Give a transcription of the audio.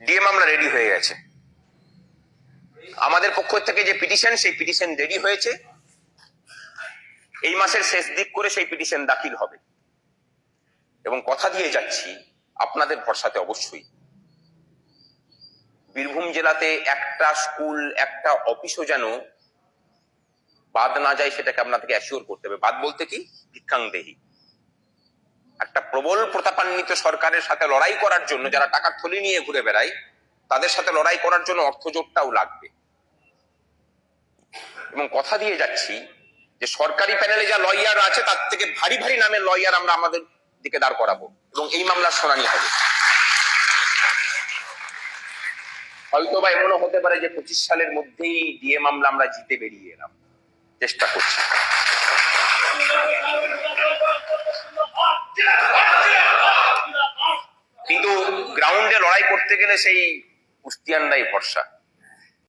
DA মামলা ready হয়ে গেছে। আমাদের পক্ষ থেকে যে পিটিশন সেই পিটিশন রেডি হয়েছে। এই মাসের শেষ দিক করে সেই পিটিশন দাখিল হবে। এবং কথা দিয়ে যাচ্ছি, আপনাদের ভরসাতে অবশ্যই। বীরভূম জেলাতে একটা স্কুল একটা অফিসও যেন বাদ না যায়, সেটাকে আপনাদেরকে অ্যাসিওর করতে হবে। বাদ বলতে কি? ভিক্ষাং ভিক্ষাংদেহী একটা প্রবল প্রতাপান্বিত সরকারের সাথে লড়াই করার জন্য, যারা টাকার থলি নিয়ে ঘুরে বেড়ায়, তাদের সাথে লড়াই করার জন্য অর্থজোটটাও লাগবে। এবং কথা দিয়ে যাচ্ছি যে সরকারি প্যানেলে যা লয়ার আছে, তার থেকে ভারী ভারী নামের লয়ার আমরা আমাদের দিকে দাঁড় করাবো। এবং এই মামলার শুনানি হবে। হয়তো বা এমনও হতে পারে যে পঁচিশ সালের মধ্যেই ডিএ মামলা আমরা জিতে বেরিয়ে এলাম। চেষ্টা করছি। গ্রাউন্ডে লড়াই করতে গেলে সেই কুস্তিয়ানরাই ভরসা।